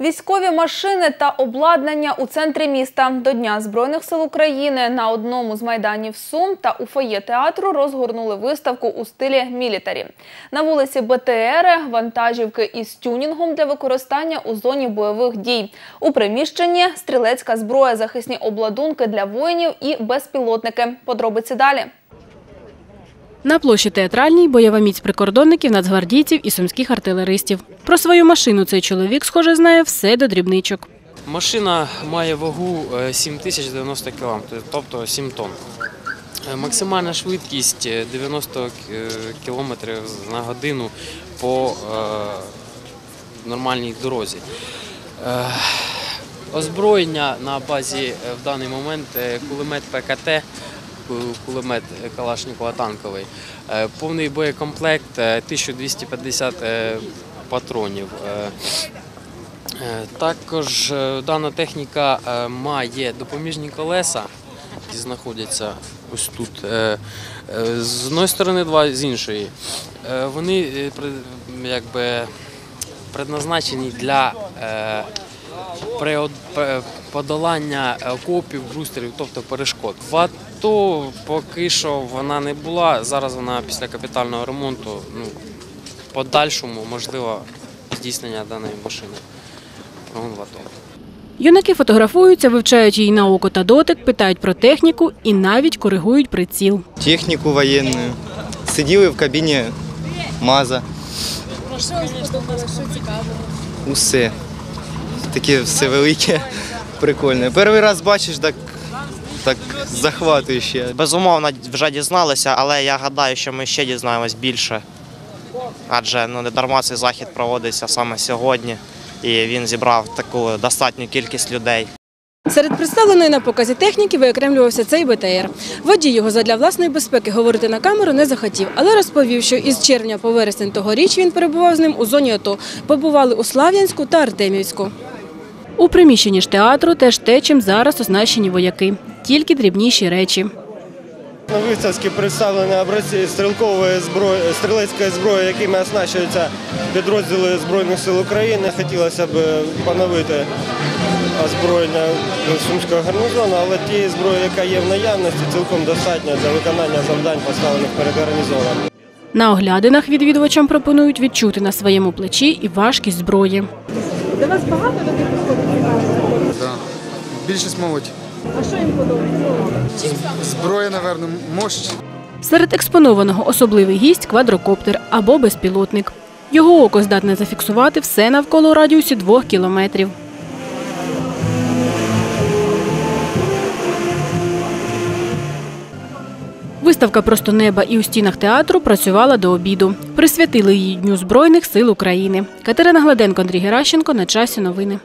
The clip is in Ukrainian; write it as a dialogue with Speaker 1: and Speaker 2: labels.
Speaker 1: Військові машини та обладнання у центрі міста до Дня Збройних сил України на одному з майданів Сум та у фоє театру розгорнули виставку у стилі мілітарі. На вулиці БТРи вантажівки із тюнінгом для використання у зоні бойових дій. У приміщенні стрілецька зброя, захисні обладунки для воїнів і безпілотники. Подробиці далі.
Speaker 2: На площі театральній бойова міць прикордонників, нацгвардійців і сумських артилеристів. Про свою машину цей чоловік, схоже, знає все до дрібничок.
Speaker 3: Машина має вагу е, 7090 кг, тобто 7 тонн. Е, Максимальна швидкість е, 90 км на годину по е, нормальній дорозі. Е, Озброєння на базі е, в даний момент е, кулемет ПКТ, кулемет Калашникова танковий, Е, повний боєкомплект е, 1250 е, патронів. Е, Е, Також дана техніка має допоміжні колеса, які знаходяться ось тут. З одної сторони, два з іншої. Вони якби предназначені для подолання окопів, брустерів, тобто перешкод. В АТО поки що вона не була. Зараз вона після капітального ремонту, ну, подальшому можливо здійснення даної машини. Прогон в АТО.
Speaker 2: Юнаки фотографуються, вивчають її на око та дотик, питають про техніку і навіть коригують приціл.
Speaker 4: техніку воєнну. Сиділи в кабіні МАЗа.
Speaker 5: Що вам сподобалося, що цікаво?
Speaker 4: Усе. Таке все велике, прикольне. Перший раз бачиш, так, так захватующе.
Speaker 6: Безумовно, вже дізналися, але я гадаю, що ми ще дізнаємось більше. Адже ну, не дарма цей захід проводиться саме сьогодні, і він зібрав таку достатню кількість людей.
Speaker 2: Серед представленої на показі техніки виокремлювався цей БТР. Водій його задля власної безпеки говорити на камеру не захотів, але розповів, що із червня по вересень тогоріч він перебував з ним у зоні АТО. Побували у Слав'янську та Артемівську. У приміщенні ж театру теж те, чим зараз оснащені вояки. Тільки дрібніші речі.
Speaker 7: На виставці представлені образці стрілкової зброї, стрілецької зброї, якими оснащуються підрозділи Збройних сил України. Хотілося б поновити озброєння Сумського гарнізону, але тієї зброї, яка є в наявності, цілком достатньо для виконання завдань, поставлених перед гарнізоном.
Speaker 2: На оглядинах відвідувачам пропонують відчути на своєму плечі і важкість зброї.
Speaker 8: Да. Більшість молодь. А що їм подобається? Зброя, напевно, мощь.
Speaker 2: Серед експонованого особливий гість квадрокоптер або безпілотник. Його око здатне зафіксувати все навколо радіусі двох кілометрів. Виставка просто неба і у стінах театру працювала до обіду. Присвятили її Дню Збройних сил України. Катерина Гладенко, Андрій Геращенко. На часі новини.